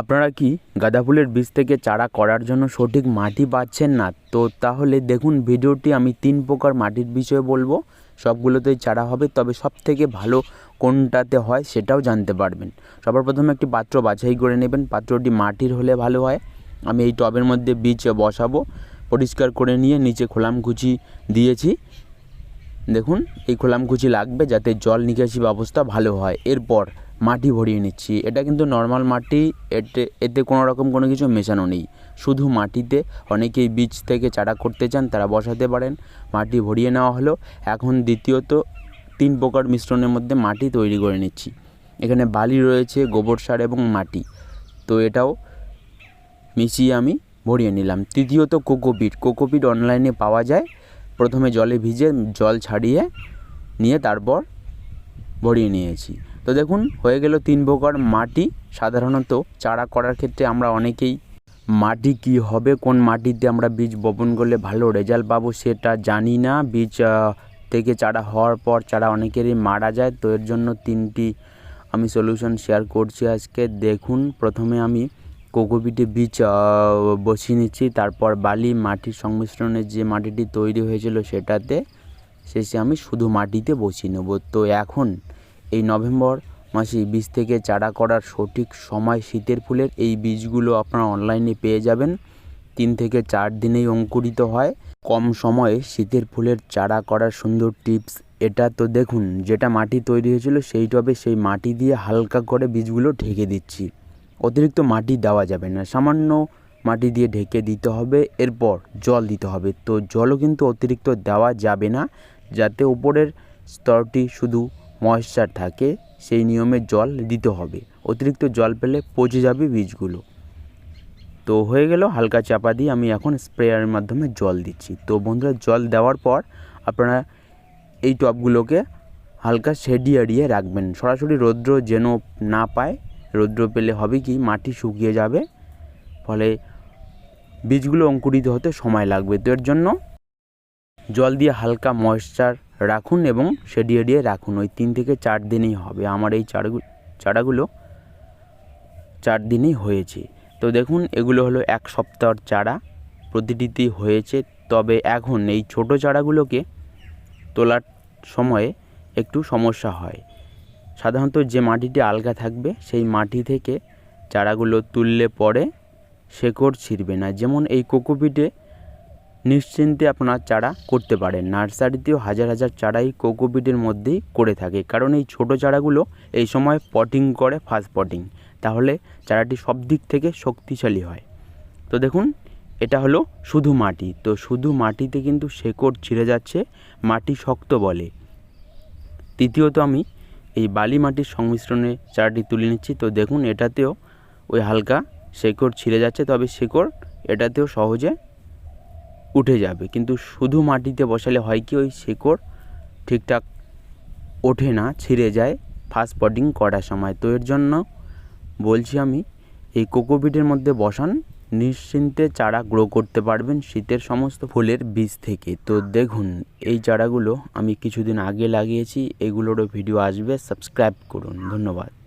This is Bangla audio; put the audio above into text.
আপনারা কি গাঁদা ফুলের বীজ থেকে চারা করার জন্য সঠিক মাটি পাচ্ছেন না? তো তাহলে দেখুন, ভিডিওটি আমি তিন প্রকার মাটির বিষয়ে বলব। সবগুলোতেই চারা হবে, তবে সব থেকে ভালো কোনটাতে হয় সেটাও জানতে পারবেন। সবার প্রথমে একটি পাত্র বাছাই করে নেবেন। পাত্রটি মাটির হলে ভালো হয়। আমি এই টবের মধ্যে বীজ বসাবো, পরিষ্কার করে নিয়ে নিচে খোলামকুচি দিয়েছি। দেখুন, এই খোলামকুচি লাগবে যাতে জল নিকাশি ব্যবস্থা ভালো হয়। এরপর মাটি ভরিয়ে নিচ্ছি। এটা কিন্তু নর্মাল মাটি, এতে এতে কোনো রকম কোনো কিছু মেশানো নেই। শুধু মাটিতে অনেকেই বীজ থেকে চারা করতে চান, তারা বসাতে পারেন। মাটি ভরিয়ে নেওয়া হলো। এখন দ্বিতীয়ত তিন প্রকার মিশ্রণের মধ্যে মাটি তৈরি করে নিচ্ছি। এখানে বালি রয়েছে, গোবর সার এবং মাটি। তো এটাও মিশিয়ে আমি ভরিয়ে নিলাম। তৃতীয়ত কোকোপিট। কোকোপিট অনলাইনে পাওয়া যায়। প্রথমে জলে ভিজে জল ছাড়িয়ে নিয়ে তারপর ভরিয়ে নিয়েছি। তো দেখুন, হয়ে গেল তিন প্রকার মাটি। সাধারণত চারা করার ক্ষেত্রে আমরা অনেকেই মাটি কি হবে, কোন মাটিতে আমরা বীজ বপন করলে ভালো রেজাল্ট পাবো সেটা জানি না। বীজ থেকে চারা হওয়ার পর চারা অনেকেরই মারা যায়, তো এর জন্য তিনটি আমি সলিউশন শেয়ার করছি আজকে। দেখুন, প্রথমে আমি কোকোপিটে বীজ বসিয়ে নিচ্ছি, তারপর বালি, মাটির সংমিশ্রণে যে মাটিটি তৈরি হয়েছিল সেটাতে শেষে আমি শুধু মাটিতে বসিয়ে নেব। তো এখন এই নভেম্বর মাসে বীজ থেকে চারা করার সঠিক সময় শীতের ফুলের এই বীজগুলো আপনারা অনলাইনে পেয়ে যাবেন। তিন থেকে চার দিনেই অঙ্কুরিত হয়। কম সময়ে শীতের ফুলের চারা করার সুন্দর টিপস এটা তো দেখুন, যেটা মাটি তৈরি হয়েছিল সেই টবে সেই মাটি দিয়ে হালকা করে বীজগুলো ঢেকে দিচ্ছি। অতিরিক্ত মাটি দেওয়া যাবে না, সামান্য মাটি দিয়ে ঢেকে দিতে হবে, এরপর জল দিতে হবে। তো জলও কিন্তু অতিরিক্ত দেওয়া যাবে না, যাতে উপরের স্তরটি শুধু ময়েশ্চার থাকে, সেই নিয়মে জল দিতে হবে। অতিরিক্ত জল পেলে পচে যাবে বীজগুলো। তো হয়ে গেল, হালকা চাপা দিয়ে আমি এখন স্প্রেয়ারের মাধ্যমে জল দিচ্ছি। তো বন্ধুরা, জল দেওয়ার পর আপনারা এই টবগুলোকে হালকা শেডি এড়িয়ে রাখবেন। সরাসরি রৌদ্র যেন না পায়, রৌদ্র পেলে হবে কি, মাটি শুকিয়ে যাবে, ফলে বীজগুলো অঙ্কুরিত হতে সময় লাগবে। তো এর জন্য জল দিয়ে হালকা ময়েশ্চার রাখুন এবং সেডিয়ে দিয়ে রাখুন। ওই তিন থেকে চার দিনেই হবে। আমার এই চারাগুলো চারাগুলো চার দিনেই হয়েছে। তো দেখুন, এগুলো হলো এক সপ্তাহর চারা। প্রতিটিতেই হয়েছে। তবে এখন এই ছোট চারাগুলোকে তোলার সময়ে একটু সমস্যা হয়। সাধারণত যে মাটিটি আলগা থাকবে, সেই মাটি থেকে চারাগুলো তুললে পরে শেকড় ছিঁড়বে না। যেমন এই কোকোপিটে নিশ্চিন্তে আপনার চারা করতে পারেন। নার্সারিতেও হাজার হাজার চারাই কোকোপিটের মধ্যেই করে থাকে। কারণ এই ছোট চারাগুলো এই সময় পটিং করে ফার্স্ট পটিং তাহলে চারাটি সব দিক থেকে শক্তিশালী হয়। তো দেখুন, এটা হলো শুধু মাটি। তো শুধু মাটিতে কিন্তু শেকড় ছিঁড়ে যাচ্ছে, মাটি শক্ত বলে। তৃতীয়ত আমি এই বালি মাটির সংমিশ্রণে চারাটি তুলে নিচ্ছি। তো দেখুন, এটাতেও ওই হালকা শেকড় ছিঁড়ে যাচ্ছে। তবে শেকড় এটাতেও সহজে উঠে যাবে। কিন্তু শুধু মাটিতে বসালে হয় কি? ওই শেকড় ঠিকঠাক ওঠে না, ছিঁড়ে যায়। ফার্স্ট পটিং করার সময়। তো এর জন্য বলছি আমি, এই কোকোপিটের মধ্যে বসান। নিশ্চিন্তে চারা গ্রো করতে পারবেন শীতের সমস্ত ফুলের বীজ থেকে। তো দেখুন, এই চারাগুলো আমি কিছুদিন আগে লাগিয়েছি। এগুলোরও ভিডিও আসবে। সাবস্ক্রাইব করুন। ধন্যবাদ।